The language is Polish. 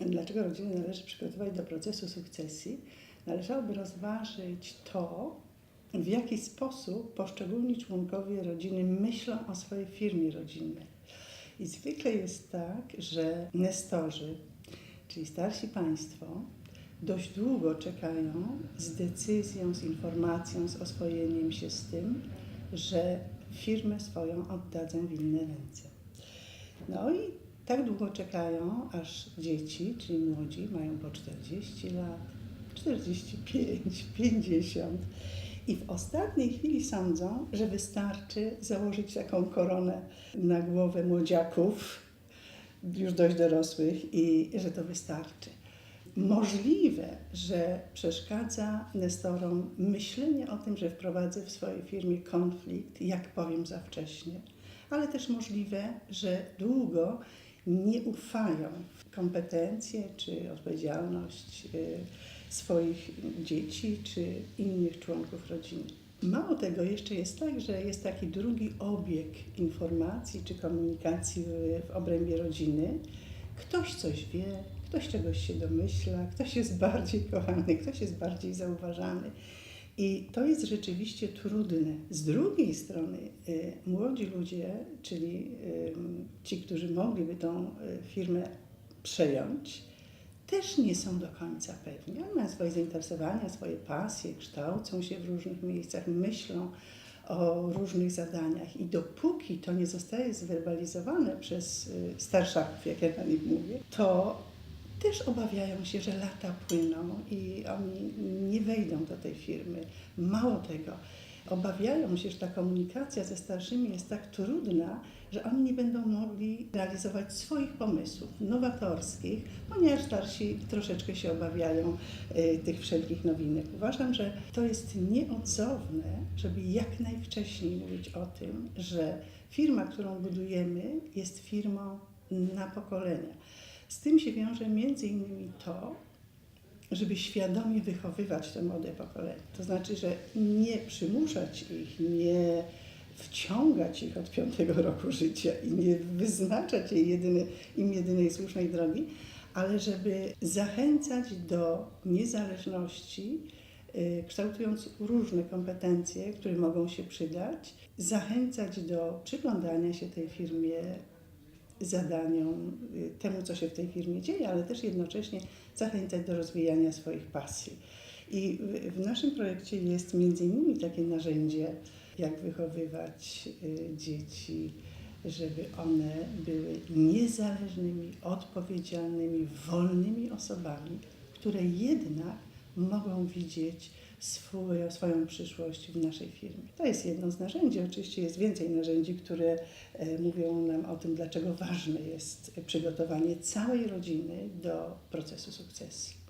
dlaczego rodziny należy przygotować do procesu sukcesji, należałoby rozważyć to, w jaki sposób poszczególni członkowie rodziny myślą o swojej firmie rodzinnej. I zwykle jest tak, że nestorzy, czyli starsi państwo, dość długo czekają z decyzją, z informacją, z oswojeniem się z tym, że firmę swoją oddadzą w inne ręce. No i tak długo czekają, aż dzieci, czyli młodzi, mają po 40 lat, 45, 50 i w ostatniej chwili sądzą, że wystarczy założyć taką koronę na głowę młodziaków, już dość dorosłych, i że to wystarczy. Możliwe, że przeszkadza Nestorom myślenie o tym, że wprowadzę w swojej firmie konflikt, jak powiem za wcześnie, ale też możliwe, że długo nie ufają w kompetencje czy odpowiedzialność y, swoich dzieci czy innych członków rodziny. Mało tego, jeszcze jest tak, że jest taki drugi obieg informacji czy komunikacji w, w obrębie rodziny. Ktoś coś wie, ktoś czegoś się domyśla, ktoś jest bardziej kochany, ktoś jest bardziej zauważany. I to jest rzeczywiście trudne. Z drugiej strony, y, młodzi ludzie, czyli y, ci, którzy mogliby tą y, firmę przejąć, też nie są do końca pewni. Oni mają swoje zainteresowania, swoje pasje, kształcą się w różnych miejscach, myślą o różnych zadaniach i dopóki to nie zostaje zwerbalizowane przez starszaków, jak ja na nich mówię, to też obawiają się, że lata płyną i oni nie wejdą do tej firmy. Mało tego, obawiają się, że ta komunikacja ze starszymi jest tak trudna, że oni nie będą mogli realizować swoich pomysłów nowatorskich, ponieważ starsi troszeczkę się obawiają y, tych wszelkich nowinek. Uważam, że to jest nieodzowne, żeby jak najwcześniej mówić o tym, że firma, którą budujemy, jest firmą na pokolenia. Z tym się wiąże między innymi to, żeby świadomie wychowywać te młode pokolenie. To znaczy, że nie przymuszać ich, nie wciągać ich od piątego roku życia i nie wyznaczać jej im jedynej słusznej drogi, ale żeby zachęcać do niezależności, y, kształtując różne kompetencje, które mogą się przydać, zachęcać do przyglądania się tej firmie, zadaniom, y, temu, co się w tej firmie dzieje, ale też jednocześnie zachęcać do rozwijania swoich pasji. I w- naszym projekcie jest między innymi takie narzędzie, jak wychowywać y, dzieci, żeby one były niezależnymi, odpowiedzialnymi, wolnymi osobami, które jednak mogą widzieć swoją, swoją przyszłość w naszej firmie. To jest jedno z narzędzi. Oczywiście jest więcej narzędzi, które e, mówią nam o tym, dlaczego ważne jest przygotowanie całej rodziny do procesu sukcesji.